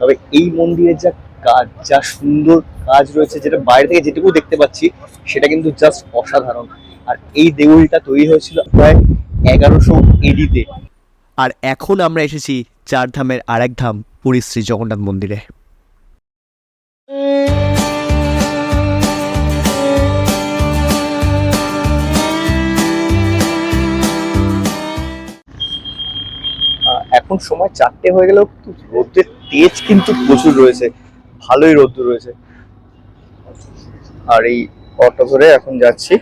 তবে এই মন্দিরের যা কাজ, যা সুন্দর কাজ রয়েছে, যেটা বাইরে থেকে যেটুকু দেখতে পাচ্ছি, সেটা কিন্তু জাস্ট অসাধারণ। আর এই দেউলটা তৈরি হয়েছিল প্রায় এগারোশো এডিতে। আর এখন আমরা এসেছি চার ধামের আরেক ধাম, পুরী শ্রী জগন্নাথ মন্দিরে। এখন সময় চারটে হয়ে গেলেও রোদ্রের তেজ কিন্তু প্রচুর রয়েছে, ভালোই রোদ্দুর রয়েছে। আর এই অটো ধরে এখন যাচ্ছি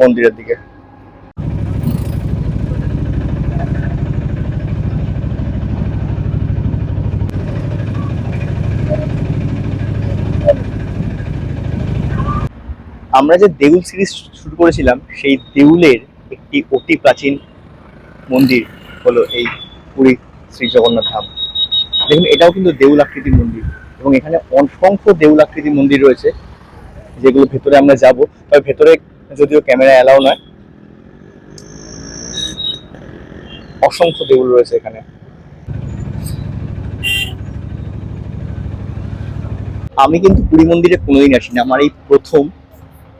মন্দিরের দিকে। আমরা যে দেউল সিরিজ শুরু করেছিলাম, সেই দেউলের একটি অতি প্রাচীন মন্দির হলো এই পুরী শ্রী জগন্নাথ ধাম। দেখুন, এটাও কিন্তু দেউল আকৃতির মন্দির এবং এখানে অসংখ্য দেউল আকৃতির মন্দির রয়েছে যেগুলো ভেতরে আমরা যাব। তবে ভেতরে যদিও ক্যামেরা অ্যালাউ নয়, অসংখ্য দেউল রয়েছে এখানে। আমি কিন্তু পুরী মন্দিরে কোনোদিন আসিনি, আমার এই প্রথম।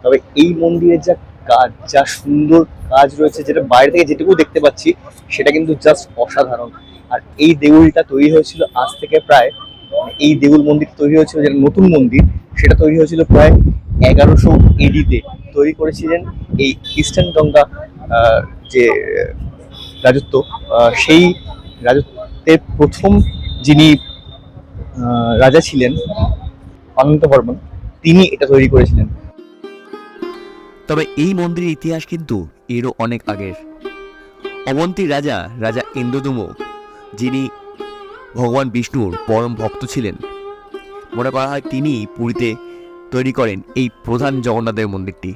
তবে এই মন্দিরের যা কাজ, যা সুন্দর কাজ রয়েছে, যেটা বাইরে থেকে যেটুকু দেখতে পাচ্ছি, সেটা কিন্তু জাস্ট অসাধারণ। আর এই দেউলটা তৈরি হয়েছিল আজ থেকে প্রায় মানে এই দেউল মন্দির তৈরি হয়েছিল, যেটা নতুন মন্দির, সেটা তৈরি হয়েছিল প্রায় এগারোশো এডিতে। তৈরি করেছিলেন এই ইস্টার্ন গঙ্গা যে রাজত্ব সেই রাজত্বের প্রথম যিনি রাজা ছিলেন অনন্ত বর্মন, তিনি এটা তৈরি করেছিলেন। তবে এই ইতিহাস কিন্তু এরও অনেক আগের। অবন্তী রাজা রাজা ইন্দ্রদুম, যিনি ভগবান বিষ্ণুর পরম ভক্ত ছিলেন, মনে করা হয় তিনি পুরীতে তৈরি করেন এই প্রধান জগন্নাথের মন্দিরটি,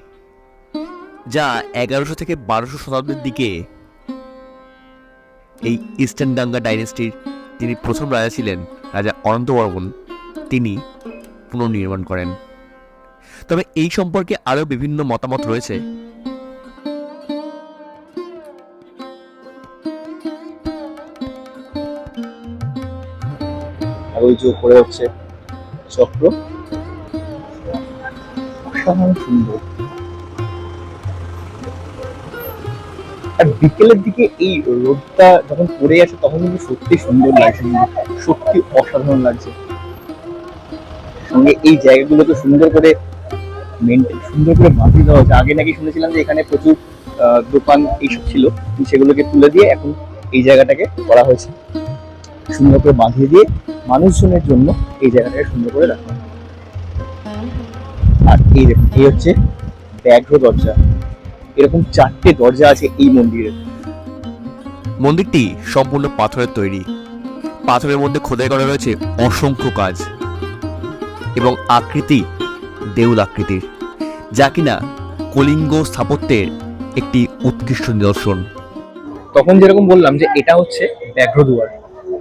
যা এগারোশো থেকে বারোশো শতাব্দীর দিকে এই ইস্টার্ন ডাঙ্গা ডাইনেস্টির যিনি প্রথম রাজা ছিলেন, রাজা অনন্ত বর্মন তিনি পুনর্নির্মাণ করেন। তবে এই সম্পর্কে আরও বিভিন্ন মতামত রয়েছে। আর ওই যে উপরে হচ্ছে চক্র। অসাধারণ সুন্দর। আর বিকেলের দিকে এই রোদটা যখন পড়ে আসে, তখন কিন্তু সত্যি সুন্দর লাগছে সত্যি অসাধারণ লাগছে। সঙ্গে এই জায়গাগুলোকে সুন্দর করে সুন্দর করে বাঁধিয়ে দেওয়া হয়েছে। আগে নাকি শুনেছিলাম যে এখানে প্রচুর দোকান এইসব ছিল। সেগুলোকে তুলে দিয়ে এখন এই জায়গাটাকে করা হয়েছে। সুন্দর করে বাঁধিয়ে দিয়ে মানুষজনের জন্য এই জায়গাটাকে সুন্দর করে রাখা আর এই দেখুন, এই হচ্ছে ব্যাঘ্র দরজা। এরকম চারটে দরজা আছে এই মন্দিরে। মন্দিরটি সম্পূর্ণ পাথরের তৈরি। পাথরের মধ্যে খোদাই করা রয়েছে অসংখ্য কাজ। এবং আকৃতি দেউল আকৃতির, যা কিনা কলিঙ্গ স্থাপত্যের একটি উৎকৃষ্ট নিদর্শন। তখন যেরকম বললাম যে এটা হচ্ছে ব্যাঘ্র দুয়ার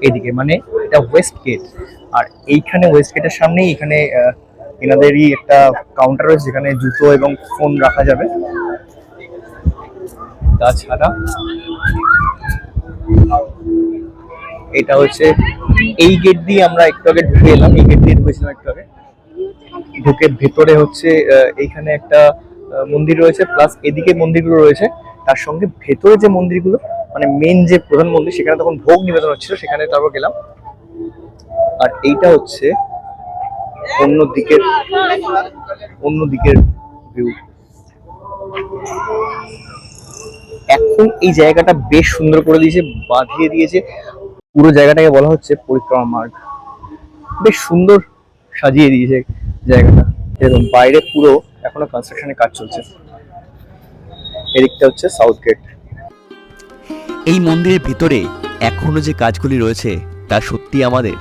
এদিকে মানে এটা ওয়েস্ট গেট আর এইখানে ওয়েস্ট গেটের সামনেই এখানে এনাদেরই একটা কাউন্টার রয়েছে যেখানে জুতো এবং ফোন রাখা যাবে। তাছাড়া এটা হচ্ছে, এই গেট দিয়ে আমরা একটু আগে ঢুকে এলাম, এই গেট দিয়ে ঢুকেছিলাম একটু আগে। ঢুকে ভেতরে হচ্ছে এইখানে একটা মন্দির রয়েছে প্লাস এদিকে মন্দিরগুলো রয়েছে। তার সঙ্গে ভেতরে যে মন্দিরগুলো মানে মেন যে প্রধান মন্দির, সেখানে তখন ভোগ নিবেদন হচ্ছিল, সেখানে তারপর গেলাম। আর এইটা হচ্ছে অন্য দিকের অন্য দিকের ভিউ এখন এই জায়গাটা বেশ সুন্দর করে দিয়েছে, বাঁধিয়ে দিয়েছে। পুরো জায়গাটাকে বলা হচ্ছে পরিক্রমা মার্গ। বেশ সুন্দর সাজিয়ে দিয়েছে। জায়গাটা। এবং বাইরে পুরো এখনও কনস্ট্রাকশনের কাজ চলছে। এদিকটা হচ্ছে সাউথ গেট এই মন্দিরের ভিতরে এখনও যে কাজগুলি রয়েছে, তা সত্যি আমাদের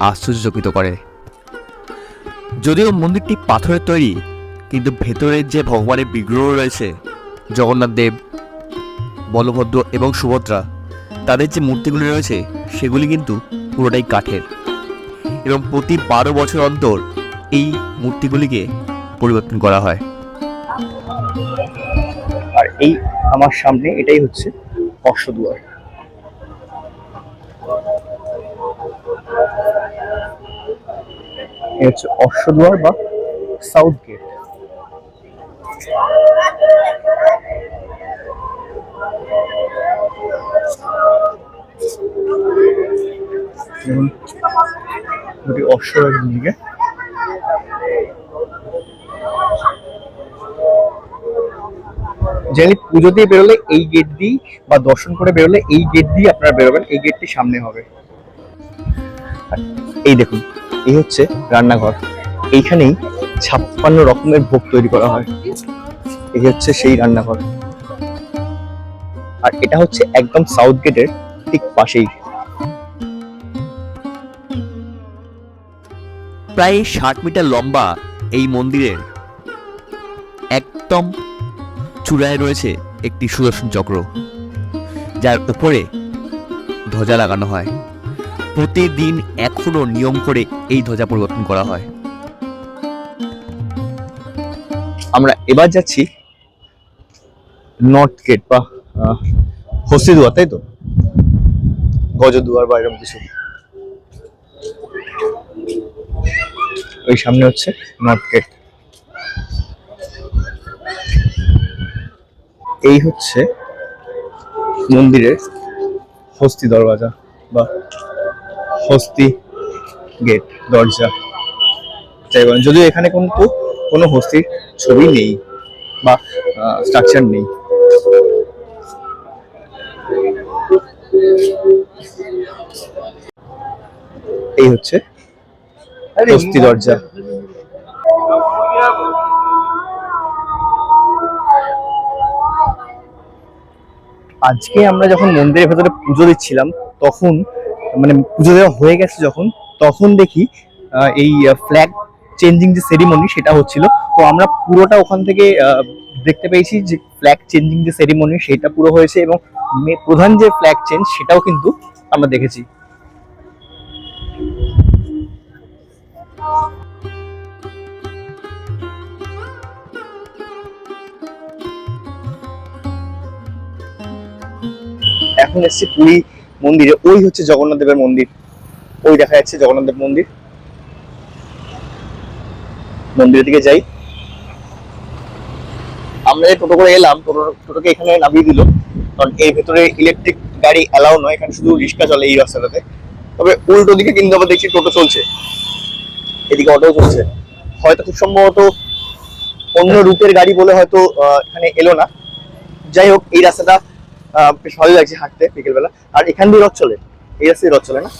আশ্চর্যচকিত করে। যদিও মন্দিরটি পাথরের তৈরি, কিন্তু ভেতরের যে ভগবানের বিগ্রহ রয়েছে, জগন্নাথ দেব, বলভদ্র এবং সুভদ্রা, তাদের যে মূর্তিগুলি রয়েছে, সেগুলি কিন্তু পুরোটাই কাঠের। এবং প্রতি বারো বছর অন্তর এই মূর্তিগুলিকে পরিবর্তন করা হয়। আর এই আমার সামনে এটাই হচ্ছে অশ্বদুয়ার হচ্ছে অশ্বদুয়ার বা সাউথ গেট দেখুন দুটি অশ্ব দিকে জেনারেলি পুজো দিয়ে বেরোলে এই গেট দিয়ে বা দর্শন করে বেরোলে এই গেট দিয়ে আপনারা বেরোবেন, এই গেটটি সামনে হবে। এই দেখুন, এই হচ্ছে রান্নাঘর। এইখানেই ছাপ্পান্ন রকমের ভোগ তৈরি করা হয়। এই হচ্ছে সেই রান্নাঘর। আর এটা হচ্ছে একদম সাউথ গেটের ঠিক পাশেই। প্রায় ষাট মিটার লম্বা এই মন্দিরের একদম চূড়ায় রয়েছে একটি সুদর্শন চক্র যার উপরে ধ্বজা লাগানো হয়। প্রতিদিন এখনও নিয়ম করে এই ধ্বজা পরিবর্তন করা হয়। আমরা এবার যাচ্ছি নর্থ গেট বা আহ, হস্তিদুয়ার তাই তো? গজদুয়ার বা এরকম কিছু। ওই সামনে হচ্ছে নর্থ গেট এই হচ্ছে মন্দিরের হস্তি দরওয়াজা বা হস্তি গেট দরজা। যাই বলেন যদিও এখানে কিন্তু কোনো হস্তির ছবি নেই বা স্ট্রাকচার নেই। এই হচ্ছে হস্তি দরজা। আজকে আমরা যখন মন্দিরের ভেতরে পুজো দিচ্ছিলাম, তখন মানে পুজো দেওয়া হয়ে গেছে যখন, তখন দেখি এই ফ্ল্যাগ চেঞ্জিং যে সেরিমনি সেটা হচ্ছিল। তো আমরা পুরোটা ওখান থেকে দেখতে পেয়েছি যে ফ্ল্যাগ চেঞ্জিং যে সেরিমনি সেটা পুরো হয়েছে এবং প্রধান যে ফ্ল্যাগ চেঞ্জ সেটাও কিন্তু আমরা দেখেছি। এখন এসছি পুরী মন্দিরে। ওই হচ্ছে জগন্নাথ দেবের মন্দির। ওই দেখা যাচ্ছে জগন্নাথ দেব মন্দির। মন্দিরের দিকে যাই। আমরা যে টোটো করে এলাম। টোটো টোটোকে এখানে নামিয়ে দিল। কারণ এর ভেতরে ইলেকট্রিক গাড়ি অ্যালাউ নয়। এখানে শুধু রিক্সা চলে এই রাস্তাটাতে। তবে উল্টো দিকে কিন্তু আবার দেখছি টোটো চলছে। এদিকে অটো চলছে। হয়তো খুব সম্ভবত অন্য রুটের গাড়ি বলে হয়তো এখানে এলো না। যাই হোক, এই রাস্তাটা বেশ ভালো লাগছে হাঁটতে বিকেলবেলা। আর এখান দিয়ে রথ চলে। এই রাস্তায় রথ চলে না?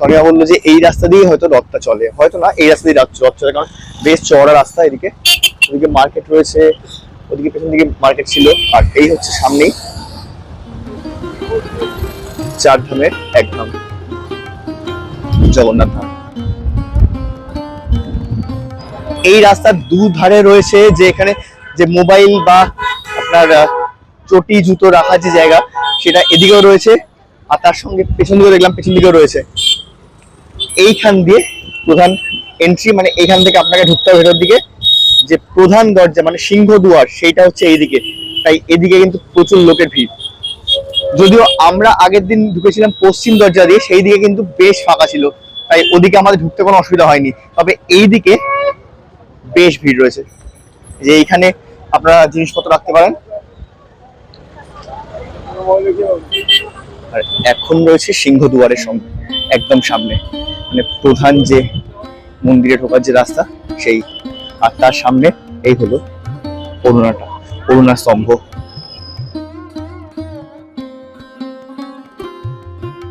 তনিয়া বলল যে এই রাস্তা দিয়ে হয়তো রথটা চলে। হয়তো না, এই রাস্তা দিয়ে রথ চলে, কারণ বেশ চওড়া রাস্তা এদিকে। ওদিকে মার্কেট রয়েছে, ওদিকে পেছন দিকে মার্কেট ছিল। আর এই হচ্ছে সামনেই চার ধামের এক ধাম জগন্নাথ ধাম। এই রাস্তার দুধারে রয়েছে যে এখানে যে মোবাইল বা আপনার চটি, জুতো রাখার যে জায়গা, সেটা এদিকেও রয়েছে। আর তার সঙ্গে পেছন দিকেও দেখলাম, পেছন দিকেও রয়েছে। এইখান দিয়ে প্রধান এন্ট্রি মানে এইখান থেকে আপনাকে ঢুকতে হবে ভেতর দিকে। যে প্রধান দরজা মানে সিংহ দুয়ার, সেইটা হচ্ছে এইদিকে। তাই এদিকে কিন্তু প্রচুর লোকের ভিড়। যদিও আমরা আগের দিন ঢুকেছিলাম পশ্চিম দরজা দিয়ে, সেই দিকে কিন্তু বেশ ফাঁকা ছিল। তাই ওদিকে আমাদের ঢুকতে কোনো অসুবিধা হয়নি। তবে এই দিকে বেশ ভিড় রয়েছে। যে এইখানে আপনারা জিনিসপত্র রাখতে পারেন। আর এখন রয়েছে সিংহ দুয়ারের একদম সামনে। মানে প্রধান যে মন্দিরে ঢোকার যে রাস্তা, সেই আর তার সামনে এই হলো অরুণাটা অরুণা স্তম্ভ।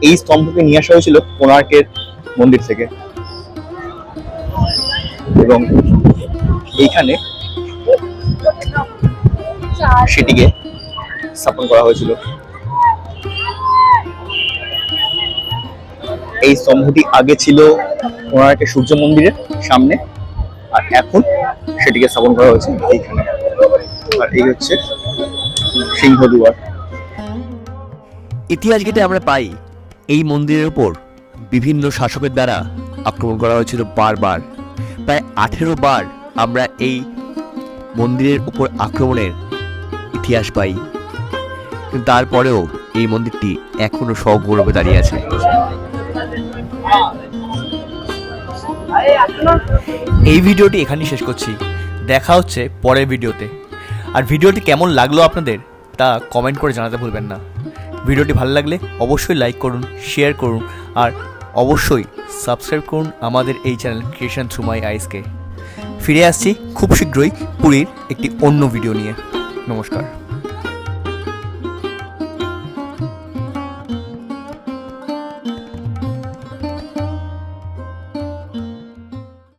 এই স্তম্ভকে নিয়ে আসা হয়েছিল কোণার্কের মন্দির থেকে। এবং এইখানে সেটিকে স্থাপন করা হয়েছিল। এই স্তম্ভটি আগে ছিল কোণার্কের সূর্য মন্দিরের সামনে, আর এখন সেটিকে স্থাপন করা হয়েছে এইখানে। আর এই হচ্ছে সিংহ দুয়ার ইতিহাস ঘেটে আমরা পাই, এই মন্দিরের উপর বিভিন্ন শাসকের দ্বারা আক্রমণ করা হয়েছিল বারবার। প্রায় আঠেরো বার আমরা এই মন্দিরের উপর আক্রমণের ইতিহাস পাই। তারপরেও এই মন্দিরটি এখনও সগৌরবে দাঁড়িয়ে আছে। এই ভিডিওটি এখানেই শেষ করছি। দেখা হচ্ছে পরের ভিডিওতে। আর ভিডিওটি কেমন লাগল আপনাদের তা কমেন্ট করে জানাতে ভুলবেন না। ভিডিওটি ভালো লাগলে অবশ্যই লাইক করুন শেয়ার করুন, আর অবশ্যই সাবস্ক্রাইব করুন আমাদের এই চ্যানেল ক্রিয়েশন থ্রু মাই আইসকে ফিরে আসছি খুব শীঘ্রই পুরীর একটি অন্য ভিডিও নিয়ে। নমস্কার।